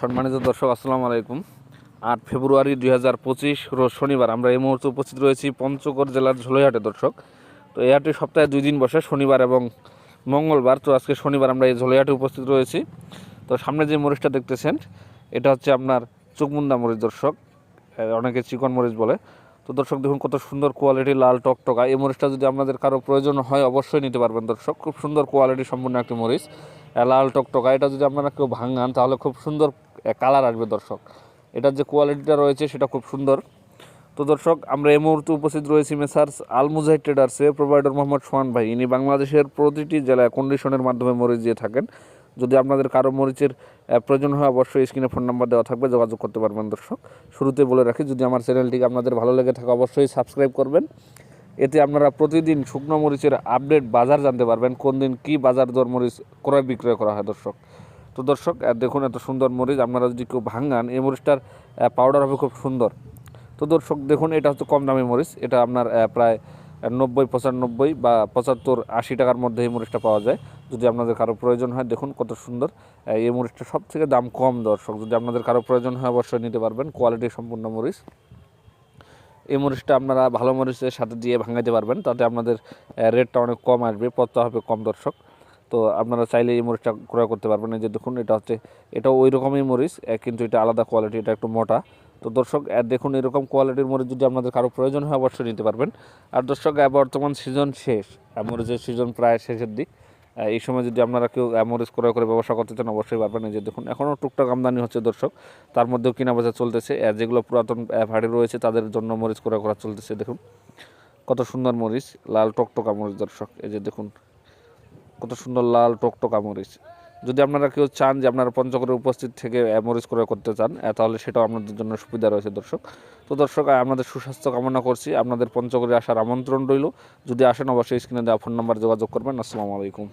সম্মানিত দর্শক, আসসালামু আলাইকুম। আট ফেব্রুয়ারি দুই হাজার পঁচিশ রোজ শনিবার আমরা এই মুহূর্তে উপস্থিত রয়েছি পঞ্চগড় জেলার ঝোলাইহাটে, দর্শক। তো এই হাটে সপ্তাহে দুই দিন বসে, শনিবার এবং মঙ্গলবার। তো আজকে শনিবার আমরা এই ঝোলাইহাটে উপস্থিত রয়েছি। তো সামনে যে মরিচটা দেখতেছেন, এটা হচ্ছে আপনার চুকমুন্দা মরিচ, দর্শক। অনেকে চিকন মরিচ বলে। তো দর্শক, দেখুন কত সুন্দর কোয়ালিটি, লাল টকটকা। এই মরিচটা যদি আপনাদের কারও প্রয়োজন হয়, অবশ্যই নিতে পারবেন, দর্শক। খুব সুন্দর কোয়ালিটি সম্পূর্ণ একটি মরিচ। লাল টকটকা। এটা যদি আপনারা কেউ ভাঙান, তাহলে খুব সুন্দর কালার আসবে দর্শক। এটার যে কোয়ালিটিটা রয়েছে সেটা খুব সুন্দর। তো দর্শক, আমরা এই মুহূর্তে উপস্থিত রয়েছি মেসার্স আলমুজাহিদ ট্রেডার্সে। প্রোভাইডার মোহাম্মদ সোহান ভাই, ইনি বাংলাদেশের প্রতিটি জেলায় কন্ডিশনের মাধ্যমে মরিচ দিয়ে থাকেন। যদি আপনাদের কারও মরিচের প্রয়োজন হয়, অবশ্যই স্ক্রিনে ফোন নাম্বার দেওয়া থাকবে, যোগাযোগ করতে পারবেন দর্শক। শুরুতে বলে রাখি, যদি আমার চ্যানেলটিকে আপনাদের ভালো লেগে থাকে, অবশ্যই সাবস্ক্রাইব করবেন। এতে আপনারা প্রতিদিন শুকনো মরিচের আপডেট বাজার জানতে পারবেন, কোন দিন কী বাজার দর মরিচ ক্রয় বিক্রয় করা হয় দর্শক। তো দর্শক দেখুন এত সুন্দর মরিচ, আপনারা যদি কেউ ভাঙান, এই মরিচটার পাউডার হবে খুব সুন্দর। তো দর্শক, দেখুন, এটা হচ্ছে কম দামি মরিচ, এটা আপনার প্রায় নব্বই, পঁচানব্বই বা পঁচাত্তর, আশি টাকার মধ্যে এই মরিচটা পাওয়া যায়। যদি আপনাদের কারও প্রয়োজন হয়, দেখুন কত সুন্দর এই মরিচটা সব থেকে দাম কম দর্শক। যদি আপনাদের কারও প্রয়োজন হয়, অবশ্যই নিতে পারবেন কোয়ালিটি সম্পূর্ণ মরিচ। এই মরিচটা আপনারা ভালো মরিচের সাথে দিয়ে ভাঙাইতে পারবেন, তাতে আপনাদের রেটটা অনেক কম আসবে পত্তা হবে কম দর্শক। তো আপনারা চাইলে এই মরিচটা ক্রয় করতে পারবেন। এই যে দেখুন, এটা হচ্ছে, এটাও ওই রকমই মরিচ কিন্তু এটা আলাদা কোয়ালিটি এটা একটু মোটা। তো দর্শক দেখুন, এরকম কোয়ালিটির মরিচ যদি আপনাদের কারও প্রয়োজন হয়, অবশ্যই নিতে পারবেন। আর দর্শক বর্তমান সিজন শেষ মরিচের সিজন প্রায় শেষের দিক। এই সময় যদি আপনারা কেউ মরিচ ক্রয় করে ব্যবসা করতে চান, অবশ্যই পারবেন। এই যে দেখুন, এখনও টুকটাক আমদানি হচ্ছে দর্শক। তার মধ্যেও কিনা বেচা চলতেছে যেগুলো পুরাতন ভাড়ি রয়েছে, তাদের জন্য মরিচ ক্রয় করা চলতেছে। দেখুন, কত সুন্দর মরিচ, লাল টকটকা মরিচ দর্শক। এই যে দেখুন কত সুন্দর লাল টকটকা মরিচ যদি আপনারা কেউ চান যে আপনারা পঞ্চগড়ে উপস্থিত থেকে মরিচ ক্রয় করতে চান তাহলে সেটাও আপনাদের জন্য সুবিধা রয়েছে দর্শক। তো দর্শক আমাদের সুস্বাস্থ্য কামনা করছি। আপনাদের পঞ্চগড়ে আসার আমন্ত্রণ রইল। যদি আসেন, অবশ্যই স্ক্রিনে দেওয়া ফোন নাম্বার যোগাযোগ করবেন। আসসালামু আলাইকুম।